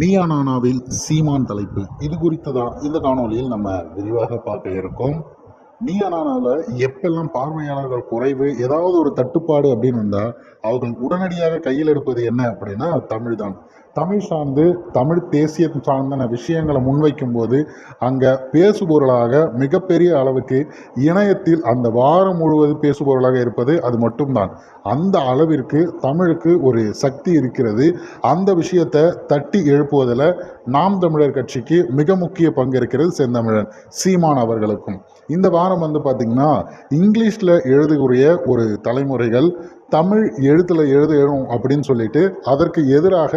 நீயா நானாவில் சீமான் தலைப்பு. இது குறித்து தான் இந்த காணொளியில் நம்ம விரிவாக பார்க்க இருக்கோம். நீயா எப்பெல்லாம் பார்வையாளர்கள் குறைவு ஏதாவது ஒரு தட்டுப்பாடு அப்படின்னு வந்தால் அவர்கள் உடனடியாக கையில் எடுப்பது என்ன அப்படின்னா தமிழ் தான் தமிழ் சார்ந்து தமிழ் தேசியம் சார்ந்தன விஷயங்களை முன்வைக்கும் போது அங்கே பேசுபொருளாக மிகப்பெரிய அளவுக்கு இணையத்தில் அந்த வாரம் முழுவதும் பேசுபொருளாக இருப்பது அது மட்டும்தான். அந்த அளவிற்கு தமிழுக்கு ஒரு சக்தி இருக்கிறது. அந்த விஷயத்தை தட்டி எழுப்புவதில் நாம் தமிழர் கட்சிக்கு மிக முக்கிய பங்கு இருக்கிறது செந்தமிழன் சீமான் அவர்களுக்கும். இந்த வாரம் வந்து பார்த்திங்கன்னா இங்கிலீஷில் எழுதக்கூடிய ஒரு தலைமுறைகள் தமிழ் எழுத்தில் எழுதணும் அப்படின்னு சொல்லிட்டு அதற்கு எதிராக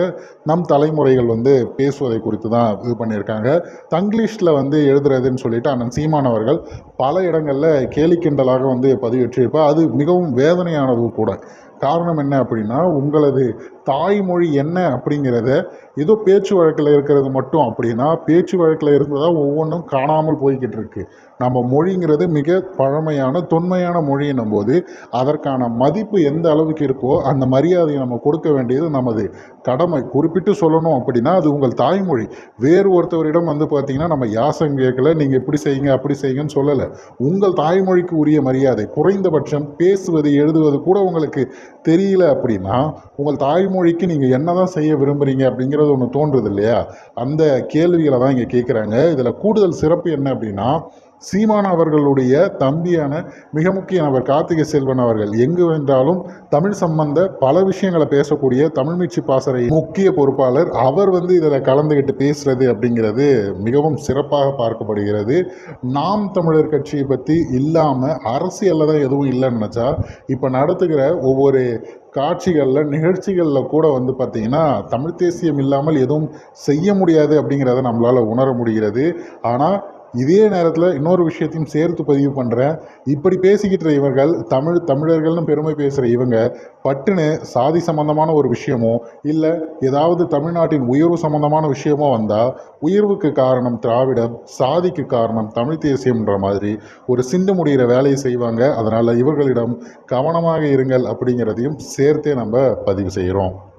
நம் தலைமுறைகள் வந்து பேசுவதை குறித்து தான் இது பண்ணியிருக்காங்க. தங்கிலீஷில் வந்து எழுதுறதுன்னு சொல்லிட்டு அண்ணன் சீமான் அவர்கள் பல இடங்களில் கேலிக்கிண்டலாக வந்து பதிவேற்றியிருப்பார் அது மிகவும் வேதனையானது கூட. காரணம் என்ன அப்படின்னா உங்களது தாய்மொழி என்ன அப்படிங்கிறத ஏதோ பேச்சு வழக்கில் இருக்கிறது மட்டும் அப்படின்னா பேச்சு வழக்கில் இருந்ததாக ஒவ்வொன்றும் காணாமல் போய்கிட்டு இருக்கு. நம்ம மொழிங்கிறது மிக பழமையான தொன்மையான மொழியினும் போது அதற்கான மதிப்பு எந்த அளவுக்கு இருக்கோ அந்த மரியாதையை நம்ம கொடுக்க வேண்டியது நமது கடமை. குறிப்பிட்டு சொல்லணும் அப்படின்னா அது உங்கள் தாய்மொழி. வேறு ஒருத்தவரிடம் வந்து பார்த்தீங்கன்னா நம்ம யாசம் கேட்கல நீங்கள் இப்படி செய்யுங்க அப்படி செய்யுங்கன்னு சொல்லலை. உங்கள் தாய்மொழிக்கு உரிய மரியாதை குறைந்தபட்சம் பேசுவது எழுதுவது கூட உங்களுக்கு தெரியல அப்படின்னா உங்கள் தாய்மொழி மொழிக்கு நீங்கள் என்ன தான் செய்ய விரும்புகிறீங்க அப்படிங்கிறது ஒன்று தோன்றுது இல்லையா? அந்த கேள்விகளை தான் இங்கே கேட்குறாங்க இதில் கூடுதல் சிறப்பு என்ன அப்படின்னா சீமான் அவர்களுடைய தம்பியான மிக முக்கிய நபர் கார்த்திகை செல்வன் அவர்கள். எங்கு வென்றாலும் தமிழ் சம்பந்த பல விஷயங்களை பேசக்கூடிய தமிழ் மீட்சி பாசறை முக்கிய பொறுப்பாளர். அவர் வந்து இதில் கலந்துக்கிட்டு பேசுறது அப்படிங்கிறது மிகவும் சிறப்பாக பார்க்கப்படுகிறது. நாம் தமிழர் கட்சியை பற்றி இல்லாமல் அரசியலில் தான் எதுவும் இல்லைன்னு நினச்சா இப்போ நடத்துகிற ஒவ்வொரு காட்சிகளில் நிகழ்ச்சிகளில் கூட வந்து பார்த்திங்கன்னா தமிழ் தேசியம் இல்லாமல் எதுவும் செய்ய முடியாது அப்படிங்கிறத நம்மளால் உணர முடிகிறது. ஆனால் இதே நேரத்தில் இன்னொரு விஷயத்தையும் சேர்த்து பதிவு பண்ணுறேன் இப்படி பேசிக்கிட்டு இவர்கள் தமிழ் தமிழர்கள்னு பெருமை பேசுகிற இவங்க பட்டுன்னு சாதி சம்பந்தமான ஒரு விஷயமோ இல்லை ஏதாவது தமிழ்நாட்டின் உயர்வு சம்பந்தமான விஷயமோ வந்தால் உயர்வுக்கு காரணம் திராவிடம் சாதிக்கு காரணம் தமிழ் தேசியம்ன்ற மாதிரி ஒரு சிந்து முடிகிற வேலையை செய்வாங்க. அதனால் இவர்களிடம் கவனமாக இருங்கள் அப்படிங்கிறதையும் சேர்த்தே நம்ம பதிவு செய்கிறோம்